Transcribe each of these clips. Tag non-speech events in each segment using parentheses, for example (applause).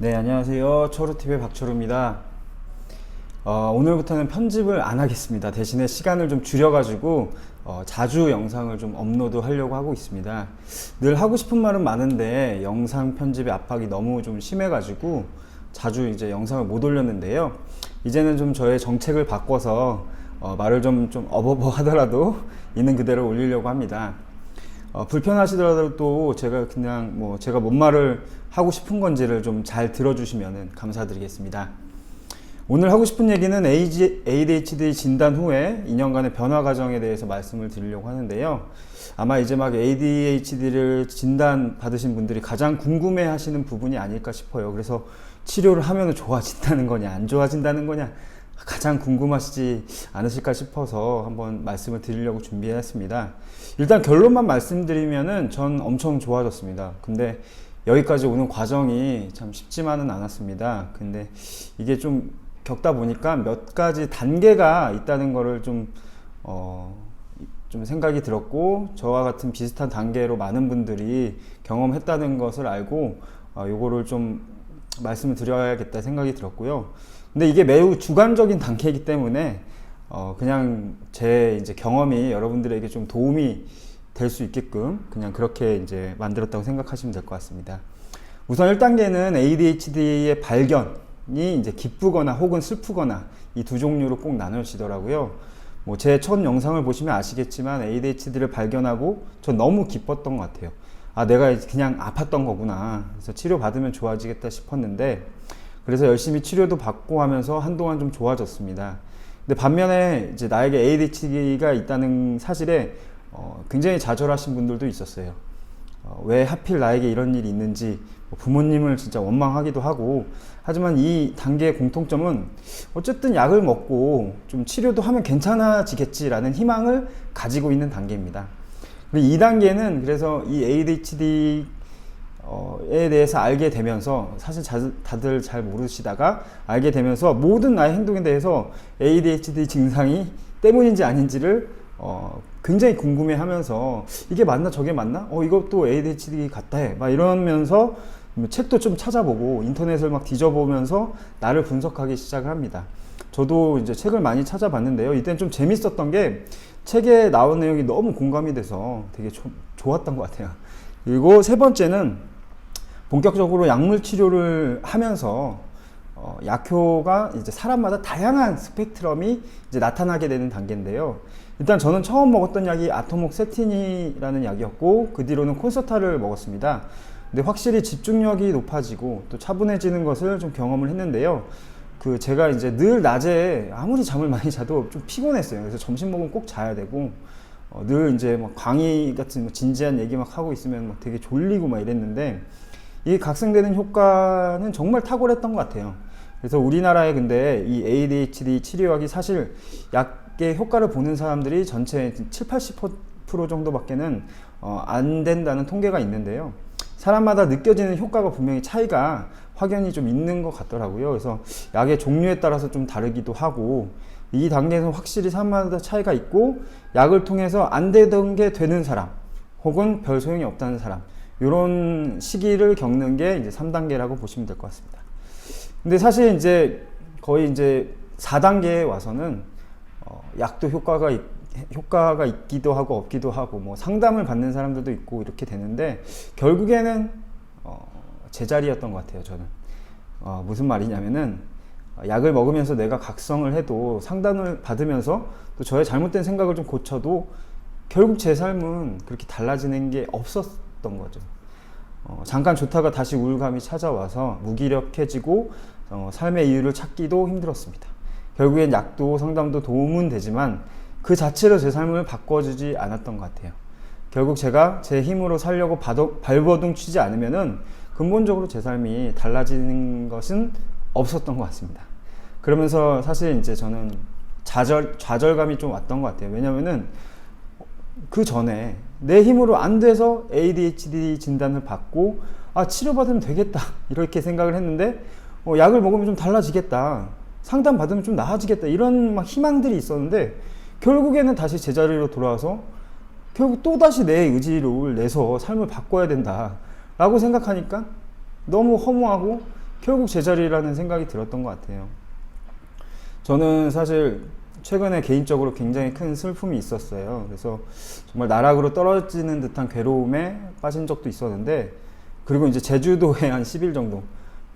네, 안녕하세요. 초루TV의 박초루입니다. 어, 오늘부터는 편집을 안 하겠습니다. 대신에 시간을 좀 줄여가지고 어, 자주 영상을 좀 업로드 하려고 하고 있습니다. 늘 하고 싶은 말은 많은데 영상 편집의 압박이 너무 좀 심해가지고 자주 이제 영상을 못 올렸는데요. 이제는 좀 저의 정책을 바꿔서 어, 말을 좀, 좀 어버버 하더라도 있는 그대로 올리려고 합니다. 어, 불편하시더라도 또 제가 그냥 뭐 제가 뭔 말을 하고 싶은 건지를 좀 잘 들어주시면 감사드리겠습니다. 오늘 하고 싶은 얘기는 ADHD 진단 후에 2년간의 변화 과정에 대해서 말씀을 드리려고 하는데요. 아마 이제 막 ADHD를 진단 받으신 분들이 가장 궁금해 하시는 부분이 아닐까 싶어요. 그래서 치료를 하면 좋아진다는 거냐, 안 좋아진다는 거냐, 가장 궁금하시지 않으실까 싶어서 한번 말씀을 드리려고 준비했습니다. 일단 결론만 말씀드리면은 전 엄청 좋아졌습니다. 근데 여기까지 오는 과정이 참 쉽지만은 않았습니다. 근데 이게 좀 겪다 보니까 몇 가지 단계가 있다는 거를 좀, 어, 좀 생각이 들었고, 저와 같은 비슷한 단계로 많은 분들이 경험했다는 것을 알고, 어, 요거를 좀 말씀을 드려야겠다 생각이 들었고요. 근데 이게 매우 주관적인 단계이기 때문에, 어, 그냥 제 이제 경험이 여러분들에게 좀 도움이 될 수 있게끔 그냥 그렇게 이제 만들었다고 생각하시면 될 것 같습니다. 우선 1단계는 ADHD의 발견이 이제 기쁘거나 혹은 슬프거나 이 두 종류로 꼭 나눠지더라고요. 뭐 제 첫 영상을 보시면 아시겠지만 ADHD를 발견하고 전 너무 기뻤던 것 같아요. 아, 내가 그냥 아팠던 거구나. 그래서 치료 받으면 좋아지겠다 싶었는데 그래서 열심히 치료도 받고 하면서 한동안 좀 좋아졌습니다. 근데 반면에 이제 나에게 ADHD가 있다는 사실에 어, 굉장히 좌절하신 분들도 있었어요. 어, 왜 하필 나에게 이런 일이 있는지 뭐 부모님을 진짜 원망하기도 하고 하지만 이 단계의 공통점은 어쨌든 약을 먹고 좀 치료도 하면 괜찮아지겠지라는 희망을 가지고 있는 단계입니다. 그리고 2단계는 그래서 이 ADHD 에 대해서 알게 되면서 사실 자, 다들 잘 모르시다가 알게 되면서 모든 나의 행동에 대해서 ADHD 증상이 때문인지 아닌지를 어, 굉장히 궁금해 하면서 이게 맞나 저게 맞나? 어, 이것도 ADHD 같다 해. 막 이러면서 뭐 책도 좀 찾아보고 인터넷을 막 뒤져보면서 나를 분석하기 시작을 합니다. 저도 이제 책을 많이 찾아봤는데요. 이때는 좀 재밌었던 게 책에 나온 내용이 너무 공감이 돼서 되게 조, 좋았던 것 같아요. 그리고 세 번째는 본격적으로 약물 치료를 하면서 어, 약효가 이제 사람마다 다양한 스펙트럼이 이제 나타나게 되는 단계인데요. 일단 저는 처음 먹었던 약이 아토목 세틴이라는 약이었고 그 뒤로는 콘서타를 먹었습니다. 근데 확실히 집중력이 높아지고 또 차분해지는 것을 좀 경험을 했는데요. 그 제가 이제 늘 낮에 아무리 잠을 많이 자도 좀 피곤했어요. 그래서 점심 먹으면 꼭 자야 되고 어, 늘 이제 막 강의 같은 뭐 진지한 얘기 막 하고 있으면 막 되게 졸리고 막 이랬는데 이 각성되는 효과는 정말 탁월했던 것 같아요. 그래서 우리나라에 근데 이 ADHD 치료약이 사실 약의 효과를 보는 사람들이 전체 7, 80% 정도밖에는 어, 안 된다는 통계가 있는데요. 사람마다 느껴지는 효과가 분명히 차이가 확연히 좀 있는 것 같더라고요. 그래서 약의 종류에 따라서 좀 다르기도 하고 이 단계에서 확실히 사람마다 차이가 있고 약을 통해서 안 되던 게 되는 사람 혹은 별 소용이 없다는 사람 이런 시기를 겪는 게 이제 3단계라고 보시면 될 것 같습니다. 근데 사실 이제 거의 이제 4단계에 와서는 어, 약도 효과가 있, 효과가 있기도 하고 없기도 하고 뭐 상담을 받는 사람들도 있고 이렇게 되는데 결국에는 어, 제자리였던 것 같아요 저는 어, 무슨 말이냐면은 약을 먹으면서 내가 각성을 해도 상담을 받으면서 또 저의 잘못된 생각을 좀 고쳐도 결국 제 삶은 그렇게 달라지는 게 없었던 거죠. 어, 잠깐 좋다가 다시 우울감이 찾아와서 무기력해지고 어, 삶의 이유를 찾기도 힘들었습니다. 결국엔 약도 상담도 도움은 되지만 그 자체로 제 삶을 바꿔주지 않았던 것 같아요. 결국 제가 제 힘으로 살려고 발버둥 치지 않으면은 근본적으로 제 삶이 달라지는 것은 없었던 것 같습니다. 그러면서 사실 이제 저는 좌절, 좌절감이 좀 왔던 것 같아요. 왜냐면은 그 전에 내 힘으로 안 돼서 ADHD 진단을 받고 아 치료받으면 되겠다 (laughs) 이렇게 생각을 했는데 어, 약을 먹으면 좀 달라지겠다 상담 받으면 좀 나아지겠다 이런 막 희망들이 있었는데 결국에는 다시 제자리로 돌아와서 결국 또 다시 내 의지를 내서 삶을 바꿔야 된다 라고 생각하니까 너무 허무하고 결국 제자리라는 생각이 들었던 것 같아요. 저는 사실 최근에 개인적으로 굉장히 큰 슬픔이 있었어요. 그래서 정말 나락으로 떨어지는 듯한 괴로움에 빠진 적도 있었는데, 그리고 이제 제주도에 한 10일 정도,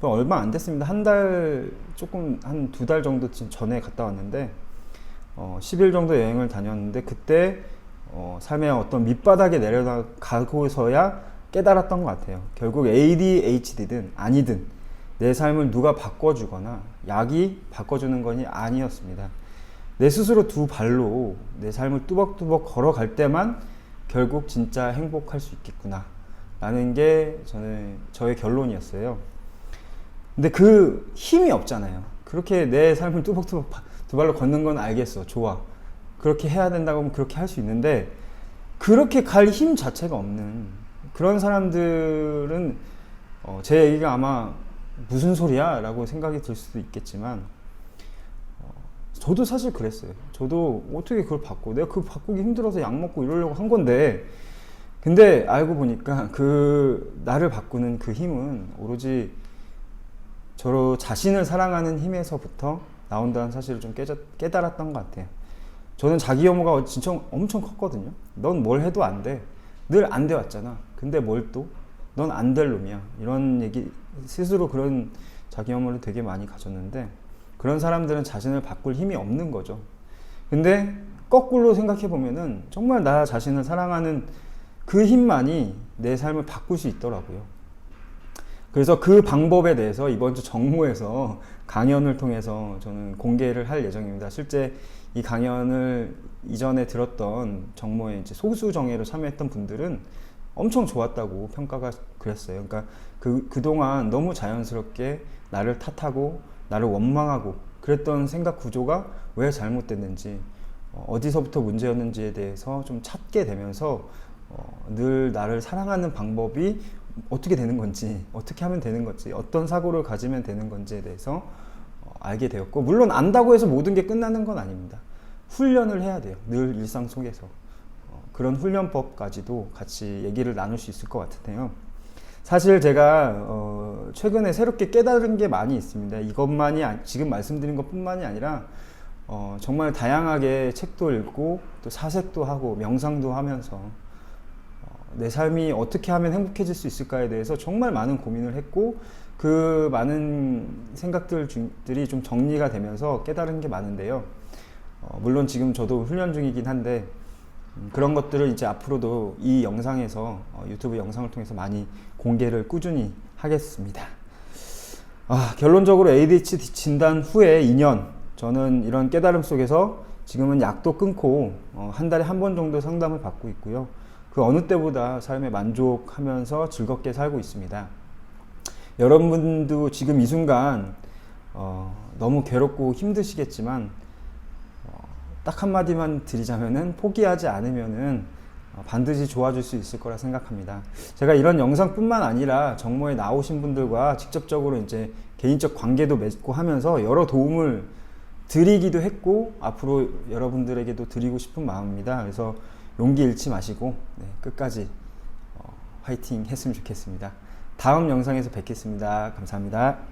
그 얼마 안 됐습니다. 한 달, 조금, 한 두 달 정도 전에 갔다 왔는데, 어, 10일 정도 여행을 다녔는데, 그때, 어, 삶의 어떤 밑바닥에 내려가고서야 깨달았던 것 같아요. 결국 ADHD든 아니든 내 삶을 누가 바꿔주거나 약이 바꿔주는 것이 아니었습니다. 내 스스로 두 발로 내 삶을 뚜벅뚜벅 걸어갈 때만 결국 진짜 행복할 수 있겠구나. 라는 게 저는 저의 결론이었어요. 근데 그 힘이 없잖아요. 그렇게 내 삶을 뚜벅뚜벅 바- 두 발로 걷는 건 알겠어. 좋아. 그렇게 해야 된다고 하면 그렇게 할 수 있는데 그렇게 갈 힘 자체가 없는 그런 사람들은 어, 제 얘기가 아마 무슨 소리야? 라고 생각이 들 수도 있겠지만 어, 저도 사실 그랬어요. 저도 어떻게 그걸 바꿔? 내가 그거 바꾸기 힘들어서 약 먹고 이러려고 한 건데 근데 알고 보니까 그 나를 바꾸는 그 힘은 오로지 저로 자신을 사랑하는 힘에서부터 나온다는 사실을 좀 깨져, 깨달았던 것 같아요. 저는 자기 혐오가 진짜 엄청 컸거든요. 넌 뭘 해도 안 돼. 늘 안 돼 왔잖아. 근데 뭘 또? 넌 안 될 놈이야. 이런 얘기, 스스로 그런 자기 혐오를 되게 많이 가졌는데, 그런 사람들은 자신을 바꿀 힘이 없는 거죠. 근데 거꾸로 생각해 보면은 정말 나 자신을 사랑하는 그 힘만이 내 삶을 바꿀 수 있더라고요. 그래서 그 방법에 대해서 이번 주 정모에서 강연을 통해서 저는 공개를 할 예정입니다. 실제 이 강연을 이전에 들었던 정모에 이제 소수 정예로 참여했던 분들은 엄청 좋았다고 평가가 그랬어요. 그러니까 그, 그동안 너무 자연스럽게 나를 탓하고 나를 원망하고 그랬던 생각 구조가 왜 잘못됐는지 어, 어디서부터 문제였는지에 대해서 좀 찾게 되면서 어, 늘 나를 사랑하는 방법이 어떻게 되는 건지, 어떻게 하면 되는 건지, 어떤 사고를 가지면 되는 건지에 대해서 어, 알게 되었고, 물론 안다고 해서 모든 게 끝나는 건 아닙니다. 훈련을 해야 돼요. 늘 일상 속에서. 어, 그런 훈련법까지도 같이 얘기를 나눌 수 있을 것 같은데요. 사실 제가 어, 최근에 새롭게 깨달은 게 많이 있습니다. 이것만이 아- 지금 말씀드린 것뿐만이 아니라 어, 정말 다양하게 책도 읽고 또 사색도 하고 명상도 하면서 어, 내 삶이 어떻게 하면 행복해질 수 있을까에 대해서 정말 많은 고민을 했고 그 많은 생각들이 좀 정리가 되면서 깨달은 게 많은데요. 어, 물론 지금 저도 훈련 중이긴 한데 음, 그런 것들을 이제 앞으로도 이 영상에서 어, 유튜브 영상을 통해서 많이 공개를 꾸준히 하겠습니다. 아, 결론적으로 ADHD 진단 후에 2년 저는 이런 깨달음 속에서 지금은 약도 끊고 어, 한 달에 한 번 정도 상담을 받고 있고요. 그 어느 때보다 삶에 만족하면서 즐겁게 살고 있습니다. 여러분도 지금 이 순간 어, 너무 괴롭고 힘드시겠지만 어, 딱 한마디만 드리자면은 포기하지 않으면은 어, 반드시 좋아질 수 있을 거라 생각합니다. 제가 이런 영상뿐만 아니라 정모에 나오신 분들과 직접적으로 이제 개인적 관계도 맺고 하면서 여러 도움을 드리기도 했고 앞으로 여러분들에게도 드리고 싶은 마음입니다. 그래서 용기 잃지 마시고 네, 끝까지 어, 화이팅 했으면 좋겠습니다. 다음 영상에서 뵙겠습니다. 감사합니다.